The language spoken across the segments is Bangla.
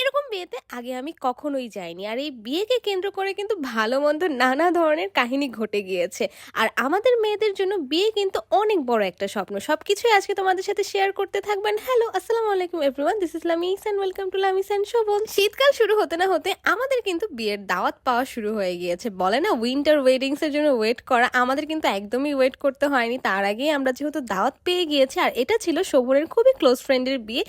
এরকম বিয়েতে আগে আমি কখনোই যাইনি। আর এই বিয়েকে কেন্দ্র করে কিন্তু ভালো মন্দ নানা ধরনের কাহিনী ঘটে গিয়েছে। আর আমাদের মেয়েদের জন্য বিয়ে কিন্তু অনেক বড় একটা স্বপ্ন। সব কিছুই আজকে তোমাদের সাথে শেয়ার করতে থাকবেন হ্যালো আসসালামু আলাইকুম everyone this is Lamis and welcome to Lamis and Shovon শীতকাল শুরু হতে না হতে আমাদের কিন্তু বিয়ের দাওয়াত পাওয়া শুরু হয়ে গিয়েছে। বলে না উইন্টার ওয়েডিংস এর জন্য ওয়েট করা আমাদের কিন্তু একদমই ওয়েট করতে হয়নি। তার আগেই আমরা যেহেতু দাওয়াত পেয়ে গিয়েছি, আর এটা ছিল শোভনের খুবই ক্লোজ ফ্রেন্ডের বিয়ে,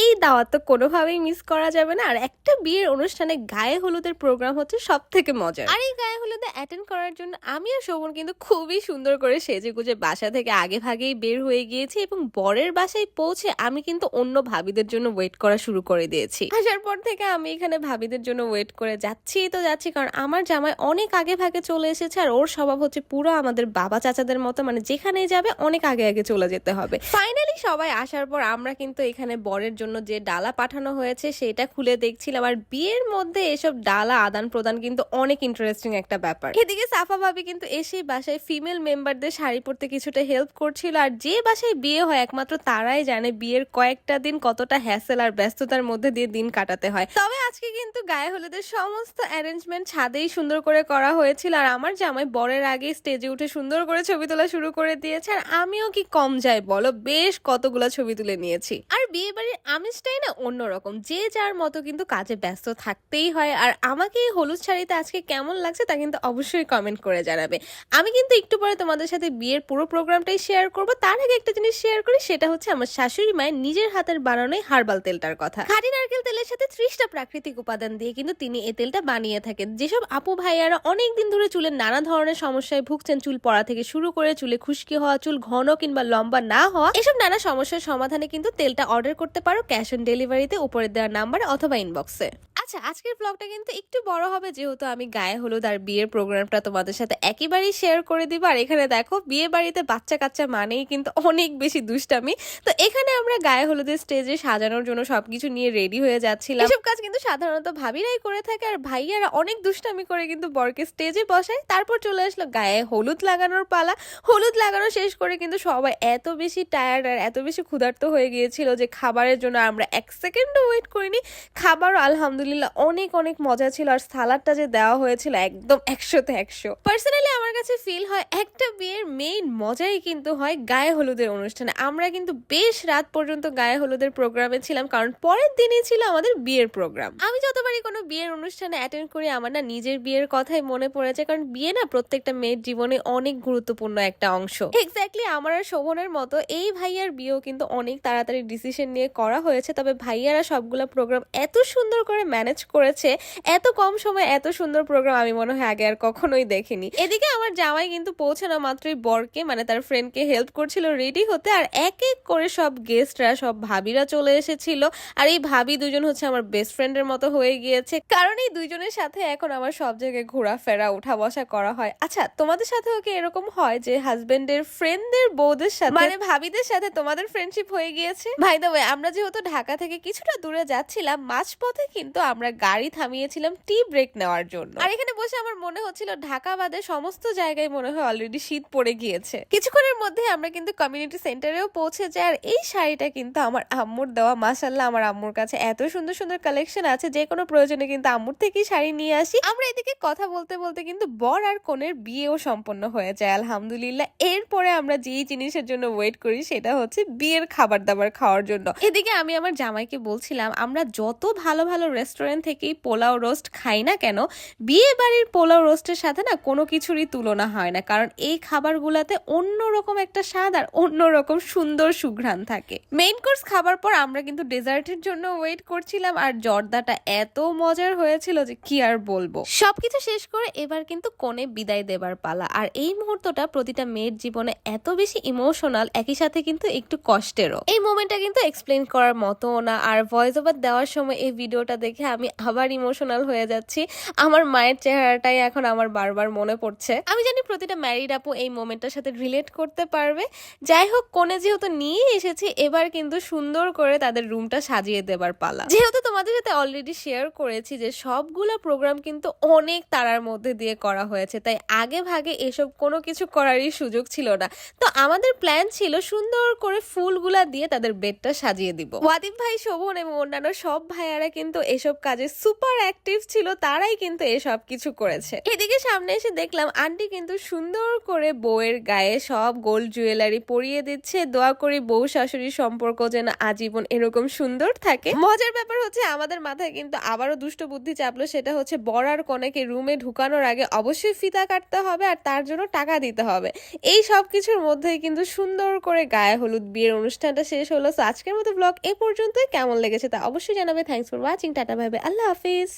এই দাওয়াত তো কোনোভাবেই মিস করা যাবে না। আর একটা বিয়ের অনুষ্ঠানে গায়ে হলুদের প্রোগ্রাম হচ্ছে সব থেকে মজার। আর এই গায়ে হলুদে অ্যাটেন্ড করার জন্য আমি আর শোভন কিন্তু খুবই সুন্দর করে সেজে গুজে বাসা থেকে আগে ভাগেই বের হয়ে গিয়েছি এবং বরের বাসায় পৌঁছে আমি কিন্তু অন্য ভাবিদের জন্য ওয়েট করা শুরু করে দিয়েছি। আসার পর থেকে আমি এখানে ভাবিদের জন্য ওয়েট করে যাচ্ছি তো যাচ্ছি, কারণ আমার জামাই অনেক আগে ভাগে চলে এসেছে আর ওর স্বভাব হচ্ছে পুরো আমাদের বাবা চাচাদের মতো মানে যেখানেই যাবে অনেক আগে আগে চলে যেতে হবে। ফাইনালি সবাই আসার পর আমরা কিন্তু এখানে বরের জন্য যে ডালা পাঠানো হয়েছে সেটা খুলে দেখছিলাম আর বিয়ের মধ্যে এসব ডালা আদান প্রদান কিন্তু অনেক ইন্টারেস্টিং একটা ব্যাপার। এদিকে সাফা ভাবি কিন্তু এসেই বাসায় ফিমেল মেম্বারদের শাড়ি পরতে কিছুটা হেল্প করছিল আর যে বাসায় বিয়ে হয় একমাত্র তারাই জানে বিয়ের কয়েকটা দিন কতটা হ্যাসেল আর ব্যস্ততার মধ্যে দিয়ে দিন কাটাতে হয়। তবে আজকে কিন্তু গায়ে হলুদের সমস্ত অ্যারেঞ্জমেন্ট ছাদেই সুন্দর করে করা হয়েছিল আর আমার জামাই বরের আগে স্টেজে উঠে সুন্দর করে ছবি তোলা শুরু করে দিয়েছে আর আমিও কি কম যাই বলো, বেশ কতগুলো ছবি তুলে নিয়েছি। আর বিয়ে বাড়ির আমেজটাই না অন্যরকম, যে যার মতো কিন্তু কাজে ব্যস্ত থাকতেই হয়। আর আমাকে এই হলুদ শাড়িতে আজকে কেমন লাগছে তা কিন্তু অবশ্যই কমেন্ট করে জানাবে। আমি কিন্তু একটু পরে তোমাদের সাথে বিয়ের পুরো প্রোগ্রামটাই শেয়ার করব। তার আগে একটা জিনিস শেয়ার করি, সেটা হচ্ছে আমার শাশুড়ি মায়ের নিজের হাতের বানানোই হার্বাল তেলটার কথা। খাঁটি নারকেল তেলের সাথে ত্রিশটা প্রাকৃতিক উপাদান দিয়ে কিন্তু তিনি এই তেলটা বানিয়ে থাকেন। যেসব আপু, ভাইয়ারা অনেক দিন ধরে চুলের নানা ধরনের সমস্যায় ভুগছেন, চুল পড়া থেকে শুরু করে চুলে খুশকি হওয়া, চুল ঘন কিংবা লম্বা না হওয়া, এসব নানা সমস্যার সমাধানে কিন্তু তেলটা অর্ডার করতে পারো। ক্যাশ অন ডেলিভারিতে উপরে দেওয়া নাম্বার অথবা ইনবক্সে আচ্ছা আজকের ব্লগটা কিন্তু একটু বড় হবে যেহেতু আমি গায়ে হলুদ আর বিয়ের প্রোগ্রামটা তোমাদের সাথে একেবারেই শেয়ার করে দিব। আর এখানে দেখো, বিয়ে বাড়িতে বাচ্চা কাচ্চা মানেই কিন্তু অনেক বেশি দুষ্টামি। তো এখানে আমরা গায়ে হলুদের স্টেজে সাজানোর জন্য সবকিছু নিয়ে রেডি হয়ে যাচ্ছিলাম। এসব কাজ কিন্তু সাধারণত ভাবিরাই করে থাকে আর ভাইয়ারা অনেক দুষ্টামি করে কিন্তু বরকে স্টেজে বসায়। তারপর চলে আসলো গায়ে হলুদ লাগানোর পালা। হলুদ লাগানো শেষ করে কিন্তু সবাই এত বেশি টায়ার্ড আর এত বেশি ক্ষুধার্ত হয়ে গিয়েছিল যে খাবারের জন্য আমরা এক সেকেন্ডও ওয়েট করিনি। খাবারও আলহামদুলিল্লাহ অনেক অনেক মজা ছিল আর সালাডটা যে দেওয়া হয়েছিল একদম একশোতে একশো। পার্সোনালি আমার কাছে ফিল হয় একটা বিয়ের মেইন মজাই কিন্তু হয় গায়ে হলুদের অনুষ্ঠানে। আমরা কিন্তু বেশ রাত পর্যন্ত গায়ে হলুদের প্রোগ্রামে ছিলাম কারণ পরের দিনই ছিল আমাদের বিয়ের প্রোগ্রাম আমি যতবারই কোনো বিয়ের অনুষ্ঠানে অ্যাটেন্ড করি আমার না নিজের বিয়ের কথাই মনে পড়েছে কারণ বিয়ে না প্রত্যেকটা মেয়ের জীবনে অনেক গুরুত্বপূর্ণ একটা অংশ। এক্স্যাক্টলি আমার আর শোভনের মতো এই ভাইয়ার বিয়েও কিন্তু অনেক তাড়াতাড়ি ডিসিশন নিয়ে করা হয়েছে, তবে ভাইয়ারা সবগুলো প্রোগ্রাম এত সুন্দর করে ম্যানেজ করেছে এত কম সময় এত সুন্দর প্রোগ্রাম আমি মনে হয় আগে আর কখনোই দেখিনি। এদিকে আমার জামাই কিন্তু পৌঁছানো মাত্রই বরকে মানে তার ফ্রেন্ডকে হেল্প করছিল রেডি হতে আর এক এক করে সব গেস্টরা সব ভাবিরা চলে এসেছিল। আর এই ভাবি দুজন হচ্ছে আমার বেস্ট ফ্রেন্ডের মতো হয়ে গিয়েছে। কারণ এই দুইজনের সাথে এখন আমার সব জায়গায় ঘোরাফেরা উঠা বসা করা হয়। আচ্ছা তোমাদের সাথেও কি এরকম হয় যে হাজবেন্ডের ফ্রেন্ডদের বউদের সাথে মানে ভাবিদের সাথে তোমাদের ফ্রেন্ডশিপ হয়ে গিয়েছে? ভাই দা আমরা যেহেতু ঢাকা থেকে কিছুটা দূরে যাচ্ছিলাম মাঝপথে কিন্তু আমরা গাড়ি থামিয়েছিলাম টি ব্রেক নেওয়ার জন্য। আর এখানে বসে আমার মনে হচ্ছিল ঢাকা বাদে সমস্ত জায়গায় মনে হয় অলরেডি শীত পড়ে গিয়েছে। কিছুক্ষণের মধ্যে আমরা কিন্তু কমিউনিটি সেন্টারেও পৌঁছে যাই আর এই শাড়িটা কিন্তু আমার আম্মুর দেওয়া মাসাল্লাহ আমার আম্মুর কাছে এত সুন্দর সুন্দর কালেকশন আছে, যে কোনো প্রয়োজনে কিন্তু আম্মুর থেকেই শাড়ি নিয়ে আসি। আমরা এদিকে কথা বলতে বলতে কিন্তু বর আর কনের বিয়েও সম্পন্ন হয়ে যায়, আলহামদুলিল্লাহ। এরপরে আমরা যেই জিনিসের জন্য ওয়েট করি সেটা হচ্ছে বিয়ের খাবার দাবার খাওয়ার জন্য। এদিকে আমি আমার জামাইকে বলছিলাম, আমরা যত ভালো ভালো রেস্টুরেন্ট থেকেই পোলাও রোস্ট খাই না কেন? বিয়ে বাড়ির পোলাও রোস্টের সাথে না কোনো কিছুরই তুলনা হয় না। কারণ এই খাবারগুলাতে অন্যরকম একটা স্বাদ আর অন্যরকম সুন্দর সুঘ্রাণ থাকে। মেইন কোর্স খাবার পর আমরা কিন্তু ডেজার্টের জন্য ওয়েট করছিলাম আর জর্দাটা এত মজার হয়েছিল যে কি আর বলব। সবকিছু শেষ করে এবার কিন্তু কোণে বিদায় দেবার পালা। আর এই মুহূর্তটা প্রতিটা মেয়ের জীবনে এত বেশি ইমোশনাল একই সাথে কিন্তু একটু কষ্টেরও। এই মোমেন্টটা কিন্তু এক্সপ্লেন করার মতো না। আর ভয়েস ওভার দেওয়ার সময় এই ভিডিওটা দেখে আমি আবার ইমোশনাল হয়ে যাচ্ছি। আমার মায়ের চেহারাটাই এখন আমার বারবার মনে পড়ছে। আমি জানি প্রতিটা ম্যারিড আপু এই মোমেন্টটার সাথে রিলেট করতে পারবে। যাই হোক, কোনে যেহেতু নিয়ে এসেছি, এবার কিন্তু সুন্দর করে তাদের রুমটা সাজিয়ে দেবার পালা। যেহেতু তোমাদের সাথে অলরেডি শেয়ার করেছি যে সবগুলো প্রোগ্রাম কিন্তু অনেক তারার মধ্যে দিয়ে করা হয়েছে, তাই আগে ভাগে এসব কোনো কিছু করারই সুযোগ ছিল না। তো আমাদের প্ল্যান ছিল সুন্দর করে ফুলগুলা দিয়ে তাদের বেডটা সাজিয়ে দিব। ওয়াদিব ভাই, শোভন এবং অন্যান্য সব ভাইয়ারা কিন্তু এসব কাজে সুপার অ্যাক্টিভ ছিল, তারাই কিন্তু এসব কিছু করেছে। এদিকে সামনে এসে দেখলাম আন্টি কিন্তু সুন্দর করে বউয়ের গায়ে সব গোল্ড জুয়েলারি পরিয়ে দিচ্ছে। দোয়া করি বউ শাশুড়ির সম্পর্ক যেন আজীবন এরকম সুন্দর থাকে। মজার ব্যাপার হচ্ছে আমাদের মাথায় কিন্তু আবারও দুষ্ট বুদ্ধি চাপলো, সেটা হচ্ছে বরার কনেকে রুমে ঢুকানোর আগে অবশ্যই ফিতা কাটতে হবে আর তার জন্য টাকা দিতে হবে। এই সব কিছুর মধ্যেই কিন্তু সুন্দর করে গায়ে হলুদ বিয়ের অনুষ্ঠানটা শেষ হলো। আজকের মতো ব্লগ এ পর্যন্তই। কেমন লেগেছে তা অবশ্যই জানাবে thanks for watching tata ভাইবে Allah Hafiz